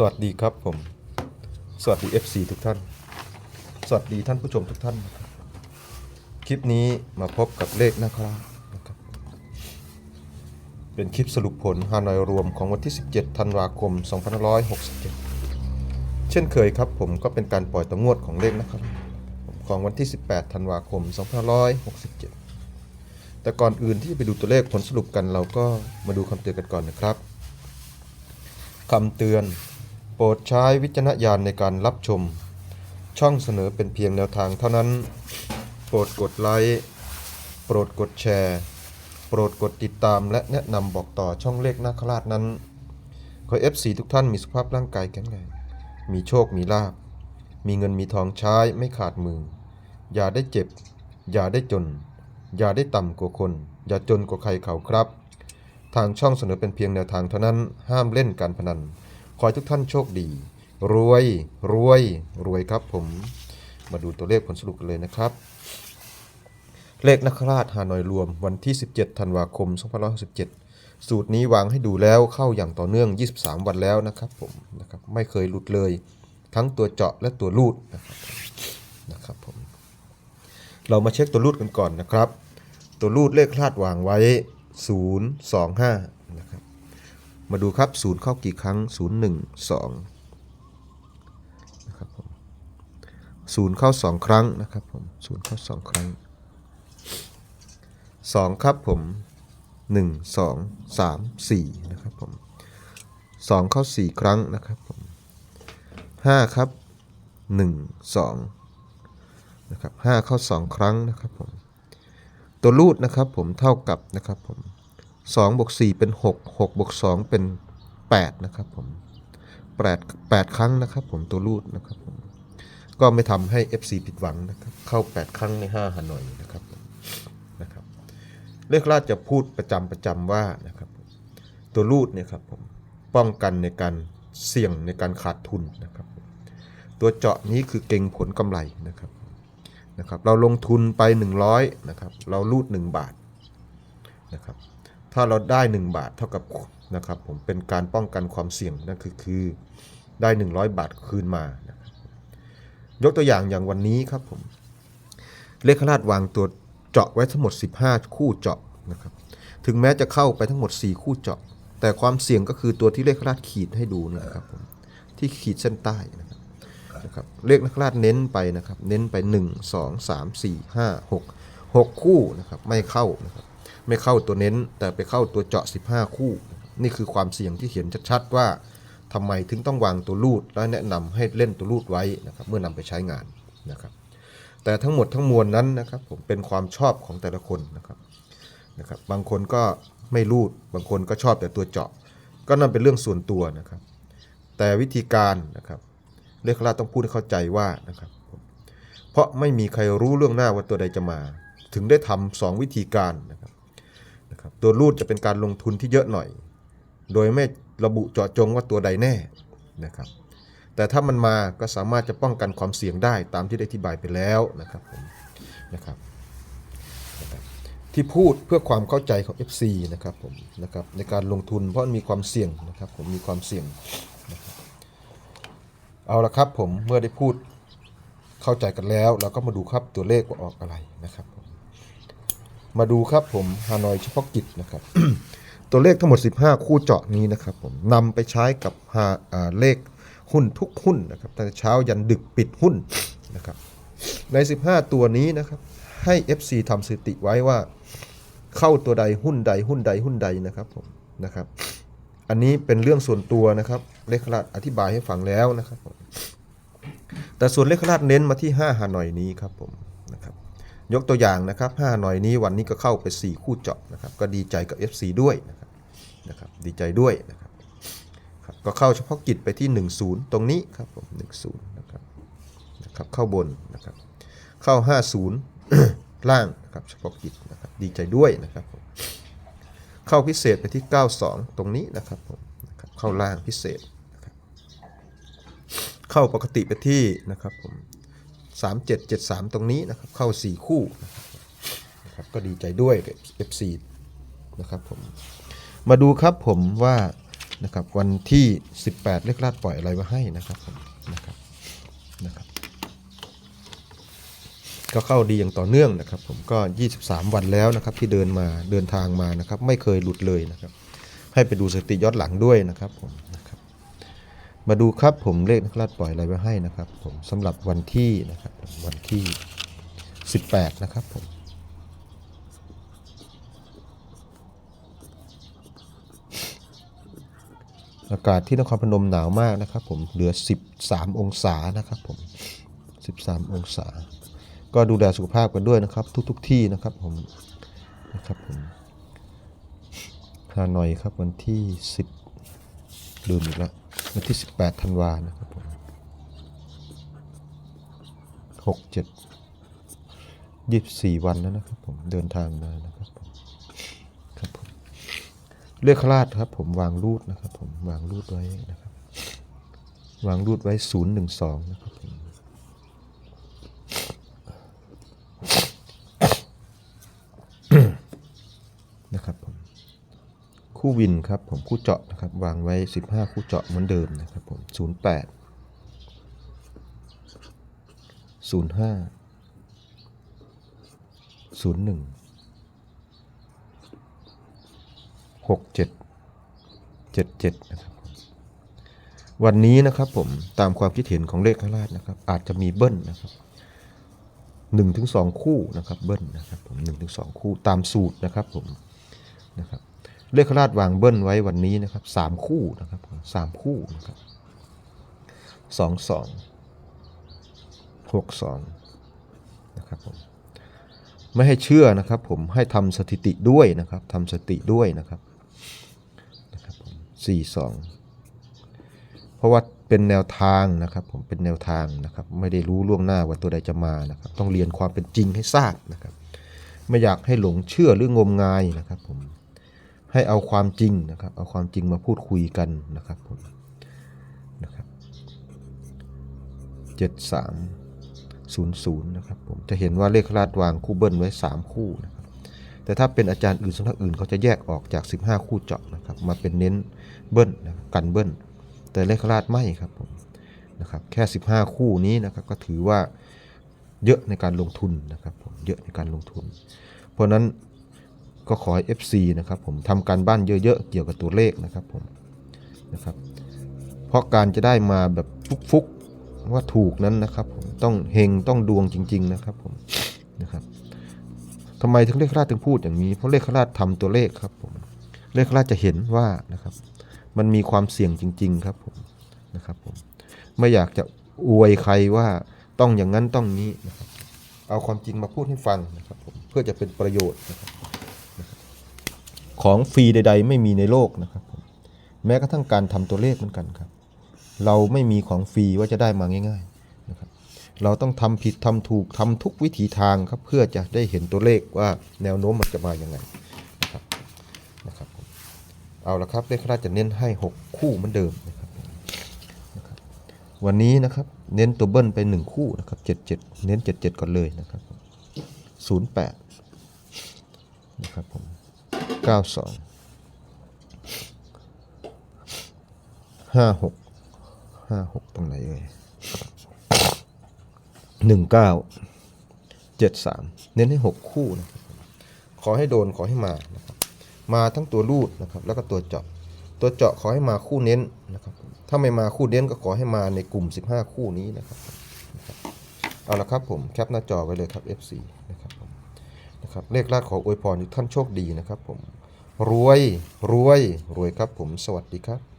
สวัสดีครับผม สวัสดี FC ทุกท่าน สวัสดีท่านผู้ชมทุกท่านนะครับคลิปนี้มาพบกับเลขนะครับนะครับเป็นคลิปสรุปผลฮานอยรวมของวันที่ 17 ธันวาคม 2567 เช่นเคยครับผมก็เป็นการปล่อยตัวงวดของเลขนะครับ ของวันที่ 18 ธันวาคม 2567 แต่ก่อนอื่นที่จะไปดูตัวเลขผลสรุปกันเราก็มาดูคำเตือนกันก่อนนะครับคำเตือน โปรดใช้วิจารณญาณในการรับชม ช่องเสนอเป็นเพียงแนวทางเท่านั้น โปรดกดไลค์โปรดกดแชร์ โปรดกดติดตามและแนะนำบอกต่อช่องเลขนาคราชนั้น ขอ FC ทุกท่านมีสุขภาพร่างกายแข็งแรงมีโชคมีลาบ มีเงินมีทองใช้ไม่ขาดมือ อย่าได้เจ็บ อย่าได้จน อย่าได้ต่ำกว่าคน อย่าจนกว่าใครเขาครับ ทางช่องเสนอเป็นเพียงแนวทางเท่านั้นห้ามเล่นการพนัน ขอให้ทุกท่านโชคดี รวยรวยรวยครับผม มาดูตัวเลขผลสรุปกันเลยนะครับ เลขนักราชฮานอยรวมวันที่ 17ธันวาคม2567สูตรนี้วางให้ดูแล้วเข้าอย่างต่อเนื่อง 23 วันแล้วนะครับผมนะครับไม่เคยหลุดเลย ทั้งตัวเจาะและตัวรูดนะครับนะครับผมเรามาเช็คตัวรูดกันก่อนนะครับ ตัวรูดเลขคลาดวางไว้ 0 2 5 มาดูครับ0เข้ากี่ครั้ง0 1 2นะครับผม0เข้า2ครั้งนะครับผม0เข้า2ครั้ง2ครับผม1 2 3 4นะครับผม2เข้า4ครั้งนะครับผม5ครับ1 2นะครับ5เข้า2ครั้งนะครับผมตัวรูดนะครับผมเท่ากับนะครับผม 2บวก4เป็น 6 6บวก2เป็น 8 นะครับผม8 8 ครั้งนะครับผมตัวรูดนะครับผมก็ไม่ทำให้ FC ผิดหวังนะครับเข้า 8 ครั้งใน5ฮานอยนะครับนะครับเลขราชจะพูดประจำประจำว่านะครับตัวรูดเนี่ยครับผมป้องกันในการเสี่ยงในการขาดทุนนะครับ ตัวเจาะนี้คือเก่งผลกำไรนะครับนะครับ เราลงทุนไป 100นะครับเรารูด 1 บาทนะครับ ถ้าเราได้ 1 บาทเท่ากับนะครับผมเป็นการป้องกันความเสี่ยงนั่นคือคือได้ 100 บาทคืนมานะยกตัวอย่างอย่างวันนี้ครับผมเลขราชวางตัวเจาะไว้ทั้งหมด 15 คู่เจาะนะครับถึงแม้จะเข้าไปทั้งหมด 4 คู่เจาะ แต่ความเสี่ยงก็คือตัวที่เลขราชขีดให้ดูนะครับผมที่ขีดเส้นใต้นะครับนะครับเลขนักราชเน้นไปนะครับ เน้นไป 1 2 3 4 5 6 6 คู่นะครับไม่เข้านะครับ ไม่เข้าตัวเน้น แต่ไปเข้าตัวเจาะ 15 คู่ นี่คือความเสี่ยงที่เห็นชัดๆว่าทำไมถึงต้องวางตัวรูดและแนะนำให้เล่นตัวรูดไว้นะครับเมื่อนำไปใช้งานนะครับ แต่ทั้งหมดทั้งมวลนั้นนะครับผมเป็นความชอบของแต่ละคนนะครับนะครับ บางคนก็ไม่รูดบางคนก็ชอบแต่ตัวเจาะ ก็นั่นเป็นเรื่องส่วนตัวนะครับ แต่วิธีการนะครับเลขาต้องพูดให้เข้าใจว่านะครับเพราะไม่มีใครรู้เรื่องหน้าว่าตัวใดจะมา ถึงได้ทำสองวิธีการนะครับ นะครับตัวรูดจะเป็นการลงทุนที่เยอะหน่อย โดยไม่ระบุเจาะจงว่าตัวใดแน่นะครับแต่ถ้ามันมาก็สามารถจะป้องกันความเสี่ยงได้ตามที่ได้อธิบายไปแล้วนะครับผมนะครับที่พูดเพื่อความเข้าใจของ FC นะครับผมนะครับในการลงทุนเพราะมันมีความเสี่ยงนะครับผมมีความเสี่ยงเอาละครับผมเมื่อได้พูดเข้าใจกันแล้ว เราก็มาดูครับตัวเลขว่าออกอะไรนะครับ มาดูครับผมฮานอยเฉพาะกิจนะครับ ตัวเลขทั้งหมด 15 คู่เจาะนี้นะครับผมนำไปใช้กับฮาเลขหุ้นทุกหุ้นนะครับตั้งแต่เช้ายันดึกปิดหุ้นนะครับ ใน 15 ตัวนี้นะครับให้ FC ทำสติไว้ว่าเข้าตัวใดหุ้นใดหุ้นใดหุ้นใดนะครับผมนะครับ อันนี้เป็นเรื่องส่วนตัวนะครับเลขราชอธิบายให้ฟังแล้วนะครับผมแต่ส่วนเลขราชเน้นมาที่5ฮานอยนี้ครับผมนะครับ ยกตัวอย่างนะครับ5ฮานอยนี้วันนี้ก็เข้าไป 4 คู่เจาะนะครับ ก็ดีใจกับ FC ด้วยนะครับนะครับ ดีใจด้วยนะครับครับ ก็เข้าเฉพาะกิจไปที่ 10 ตรงนี้ครับผม10นะครับนะครับ เข้าบนนะครับ เข้า 50 ล่างนะครับเฉพาะกิจนะครับ ดีใจด้วยนะครับผมเข้าพิเศษไปที่ 92 ตรงนี้นะครับผมเข้าล่างพิเศษนะครับเข้าปกติไปที่นะครับผม 3773 ตรงนี้นะครับเข้า 4 คู่นะครับนะครับก็ดีใจด้วย FC นะครับผมมาดูครับผมว่านะครับวันที่ 18 เลขลาดปล่อยอะไรมาให้นะครับผมนะครับนะครับ ก็เข้าดีอย่างต่อเนื่องนะครับ ผมก็ 23 วันแล้วนะครับที่เดินมาเดินทางมานะครับ ไม่เคยหลุดเลยนะครับ ให้ไปดูสถิติย้อนหลังด้วยนะครับผม มาดูครับผมเลขนักลาดปล่อยอะไรมาให้นะครับผมสำหรับวันที่นะครับวันที่ 18 นะครับผมอากาศที่นครพนมหนาวมากนะครับผมเหลือ 13 องศานะครับผม 13 องศา ก็ดูแลสุขภาพกันด้วยนะครับ ทุกๆทที่นะครับผมนะครับผมฮานอยครับวันที่ 10 ลืมอีกแล้ว วันที่ 18ธันวานะครับผม6 7 24วันแล้วนะครับผมเดินทางมานะครับผมครับผมเลือกคลาดครับผมวางรูดนะครับผมวางรูดไว้นะครับ วางรูดไว้012นะครับผมนะครับผม คู่วินครับผมคู่เจาะนะครับวางไว้ 15 คู่เจาะเหมือนเดิมนะครับผม08 05 01หกเจ็ดเจ็ดเจ็ดนะครับวันนี้นะครับผมตามความคิดเห็นของเลขข้างล่างนะครับอาจจะมีเบิ้ลนะครับหนึ่งถึงสองคู่นะครับเบิ้ลนะครับผมหนึ่งถึงสองคู่ตามสูตรนะครับผมนะครับ เลขข้างล่างวางเบิ้ลไว้วันนี้นะครับสามคู่นะครับสามคู่นะครับสองสองหกสองนะครับผมไม่ให้เชื่อนะครับผมให้ทำสถิติด้วยนะครับทำสติด้วยนะครับนะครับผมสี่สองเพราะว่าเป็นแนวทางนะครับผมเป็นแนวทางนะครับไม่ได้รู้ล่วงหน้าว่าตัวใดจะมานะครับต้องเรียนความเป็นจริงให้ทราบนะครับ ไม่อยากให้หลงเชื่อหรืองมงายนะครับผม ให้เอาความจริงนะครับ เอาความจริงมาพูดคุยกันนะครับผมนะครับเจ็ดสาม00นย์ศูนย์นะครับผมจะเห็นว่าเลขคลาดวางคู่เบิ้ลไว้ 3 คู่นะครับแต่ถ้าเป็นอาจารย์อื่นสำนักอื่นเขาจะแยกออกจาก 15 คู่เจาะนะครับมาเป็นเน้นเบิ้ลนะกันเบิ้ลแต่เลขคลาดไม่ครับผมนะครับแค่ 15 คู่นี้นะครับก็ถือว่าเยอะในการลงทุนนะครับผมเยอะในการลงทุน เพราะนั้น ก็ขอให้ FC นะครับผมทำการบ้านเยอะๆ เกี่ยวกับตัวเลขนะครับผมนะครับ เพราะการจะได้มาแบบฟุกๆว่าถูกนั้นนะครับผมต้องเฮงต้องดวงจริง ๆ นะครับผมนะครับทำไมถึงเลขคลาดถึงพูดอย่างนี้ เพราะเลขคลาดทำตัวเลขครับผมเลขคลาดจะเห็นว่านะครับ มันมีความเสี่ยงจริง ๆ ครับผมนะครับผมไม่อยากจะอวยใครว่าต้องอย่างนั้นต้องนี้นะครับเอาความจริงมาพูดให้ฟังนะครับผมเพื่อจะเป็นประโยชน์นะครับ ของฟรีใด ๆ ไม่มีในโลกนะครับผมแม้กระทั่งการทำตัวเลขเหมือนกันครับ เราไม่มีของฟรีว่าจะได้มาง่ายๆนะครับเราต้องทำผิดทำถูกทำทุกวิถีทางครับเพื่อจะได้เห็นตัวเลขว่าแนวโน้มมันจะมาอย่างไงนะครับนะครับเอาละครับเลขคณะจะเน้นให้ 6 คู่เหมือนเดิมนะครับนะครับวันนี้นะครับเน้นตัวเบิ้ลไป 1 คู่นะครับ77 เน้น 77 ก่อนเลยนะครับ08นะครับผม 92ห้าหกห้าหกตรงไหนเอ่ยหนึ่งเก้าเจ็ดสามเน้นให้หกคู่นะครับขอให้โดนขอให้มานะครับมาทั้งตัวรูดนะครับแล้วก็ตัวเจาะตัวเจาะขอให้มาคู่เน้นนะครับถ้าไม่มาคู่เน้นก็ขอให้มาในกลุ่ม 15 คู่นี้นะครับเอาละครับผมแคปหน้าจอไว้เลยครับ FC นะครับ นะครับเลขลากขออวยพรทุกท่านโชคดีนะครับผมรวยรวยรวยครับผมสวัสดีครับ